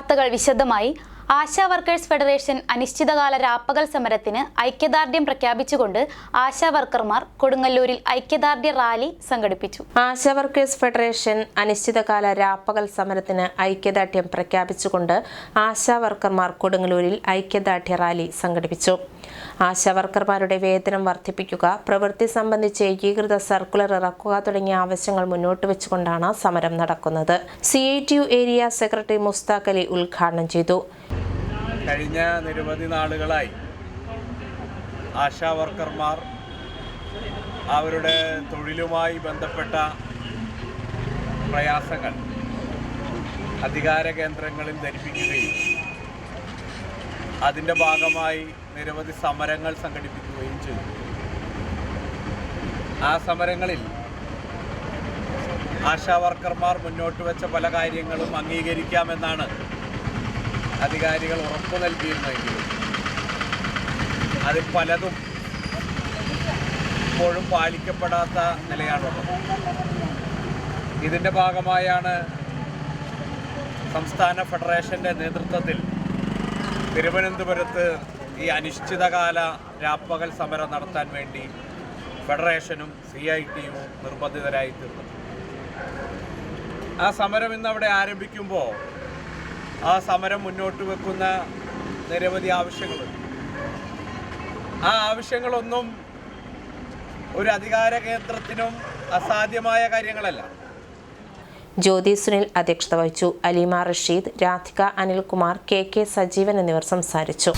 വാർത്തകൾ വിശദമായി ASHA workers federation അനിശ്ചിതകാല രാപ്പകൽ സമരത്തിന് ഐക്യദാർഢ്യം പ്രഖ്യാപിച്ചുകൊണ്ട് ആശാ വർക്കർമാർ കൊടുങ്ങല്ലൂരിൽ ഐക്യദാർഢ്യ റാലി സംഘടിപ്പിച്ചു. ആശാ വർക്കേഴ്സ് ഫെഡറേഷൻ അനിശ്ചിതകാല രാപ്പകൽ സമരത്തിന് ഐക്യദാർഢ്യം പ്രഖ്യാപിച്ചുകൊണ്ട് ആശാ വർക്കർമാർ കൊടുങ്ങല്ലൂരിൽ ഐക്യദാർഢ്യ റാലി സംഘടിപ്പിച്ചു. ആശാ വർക്കർമാരുടെ വേതനം വർദ്ധിപ്പിക്കുക പ്രവൃത്തി സംബന്ധിച്ച് ഏകീകൃത സർക്കുലർ ഇറക്കുക തുടങ്ങിയ ആവശ്യങ്ങൾ മുന്നോട്ട് വെച്ചുകൊണ്ടാണ് സമരം നടക്കുന്നത്. C area secretary Musthaq Ali ഉദ്ഘാടനം ചെയ്തു. കഴിഞ്ഞ നിരവധി നാളുകളായി ആശാ വർക്കർമാർ അവരുടെ തൊഴിലുമായി ബന്ധപ്പെട്ട പ്രയാസങ്ങൾ അധികാര കേന്ദ്രങ്ങളിൽ ധരിപ്പിക്കുകയും അതിന്റെ ഭാഗമായി നിരവധി സമരങ്ങൾ സംഘടിപ്പിക്കുകയും ചെയ്തു. ആ സമരങ്ങളിൽ ആശാ വർക്കർമാർ മുന്നോട്ട് വെച്ച പല കാര്യങ്ങളും അംഗീകരിക്കാമെന്നാണ് അധികാരികൾ ഉറപ്പു നൽകിയിരുന്നെങ്കിലും അതിൽ പലതും ഇപ്പോഴും പാലിക്കപ്പെടാത്ത നിലയാണുള്ളത്. ഇതിന്റെ ഭാഗമായാണ് സംസ്ഥാന ഫെഡറേഷന്റെ നേതൃത്വത്തിൽ തിരുവനന്തപുരത്ത് ഈ അനിശ്ചിതകാല രാപ്പകൽ സമരം നടത്താൻ വേണ്ടി ഫെഡറേഷനും സി ഐ ടിയും നിർബന്ധിതരായി തീർന്നു ആ സമരം ഇന്ന് അവിടെ ആരംഭിക്കുമ്പോൾ ആ സമരം മുന്നോട്ട് വെക്കുന്ന നിരവധി ആവശ്യങ്ങളുണ്ട് ആ ആവശ്യങ്ങളൊന്നും ഒരു അധികാര കേന്ദ്രത്തിനും അസാധ്യമായ കാര്യങ്ങളല്ല. ജ്യോതി സുനിൽ അധ്യക്ഷത വഹിച്ചു. അലീമ റഷീദ് രാധിക അനിൽകുമാർ കെ കെ സജീവൻ എന്നിവർ സംസാരിച്ചു.